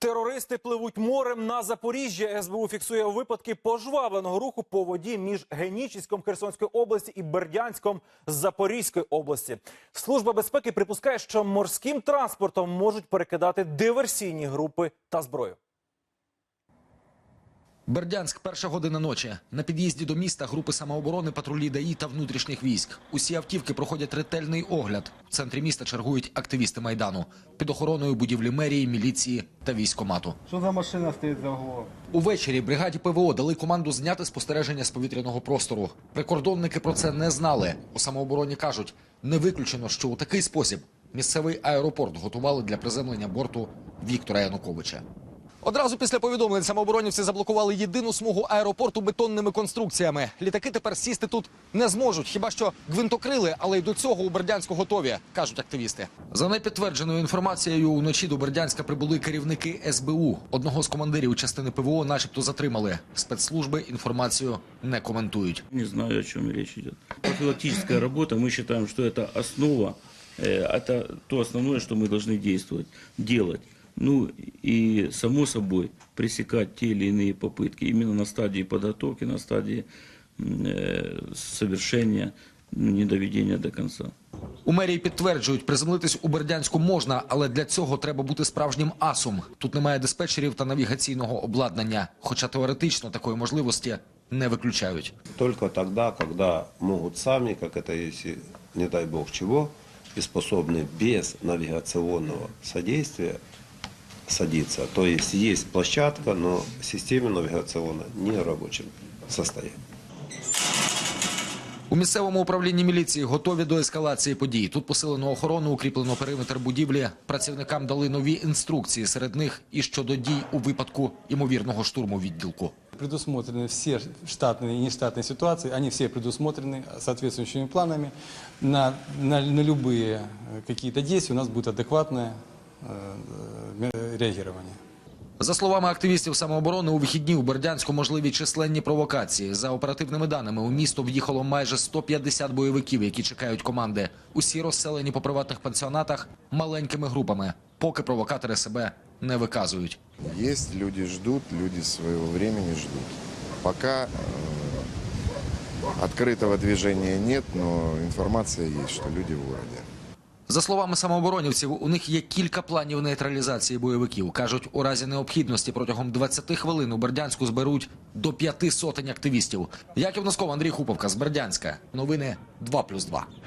Терористи пливуть морем на Запоріжжя. СБУ фіксує випадки пожвавленого руху по воді між Генічіськом Херсонської області і Бердянськом Запорізької області. Служба безпеки припускає, що морським транспортом можуть перекидати диверсійні групи та зброю. Бердянськ, перша година ночі. На під'їзді до міста групи самооборони, патрулі ДАІ та внутрішніх військ. Усі автівки проходять ретельний огляд. В центрі міста чергують активісти майдану під охороною будівлі мерії, міліції та військомату. Що за машина стоїть за углом? Увечері бригаді ПВО дали команду зняти спостереження з повітряного простору. Прикордонники про це не знали. У самообороні кажуть, не виключено, що у такий спосіб місцевий аеропорт готували для приземлення борту Віктора Януковича. Одразу після повідомлень самооборонівці заблокували єдину смугу аеропорту бетонними конструкціями. Літаки тепер сісти тут не зможуть, хіба що гвинтокрили, але й до цього у Бердянську готові, кажуть активісти. За непідтвердженою інформацією, уночі до Бердянська прибули керівники СБУ. Одного з командирів частини ПВО, начебто, затримали. Спецслужби інформацію не коментують. Не знаю, о чем речь идет. Профилактическая работа, мы считаем, что это основа, э, это то основное, что мы должны действовать, делать. Ну и, само собой, пресекать те или иные попытки именно на стадии подготовки, на стадии м, э, совершения, ну, не доведения до конца. У мерії підтверджують, приземлитись у Бердянську можна, але для цього треба бути справжнім асом. Тут немає диспетчерів та навігаційного обладнання, хоча теоретично такої можливості не виключають. Только тогда, когда могут сами, как это если, не дай бог чего, и способны без навигационного содействия садиться. То есть есть площадка, но система навигационная не в рабочем состоянии. У місцевому управлінні міліції готові до ескалації подій. Тут посилено охорону, укріплено периметр будівлі. Працівникам дали нові інструкції. Серед них і щодо дій у випадку ймовірного штурму відділку. Предусмотрены все штатные и нештатные ситуации, они все предусмотрены соответствующими планами. На, на, на любые э, какие-то действия у нас будет адекватное э, э, реагирование. За словами активістів самооборони, у вихідні у Бердянську можливі численні провокації. За оперативними даними, у місто в'їхало майже 150 бойовиків, які чекають команди. Усі розселені по приватних пансіонатах маленькими групами, поки провокатори себе не виказують. Есть, люди ждут, люди своего времени ждут. Пока э, открытого движения нет, но информация есть, что люди в городе. За словами самооборонівців, у них є кілька планів нейтралізації бойовиків. кажуть, у разі необхідності протягом 20 хвилин у Бердянську зберуть до п'яти сотень активістів. Яків Носков, Андрій Хуповка з Бердянська. Новини 2+,2.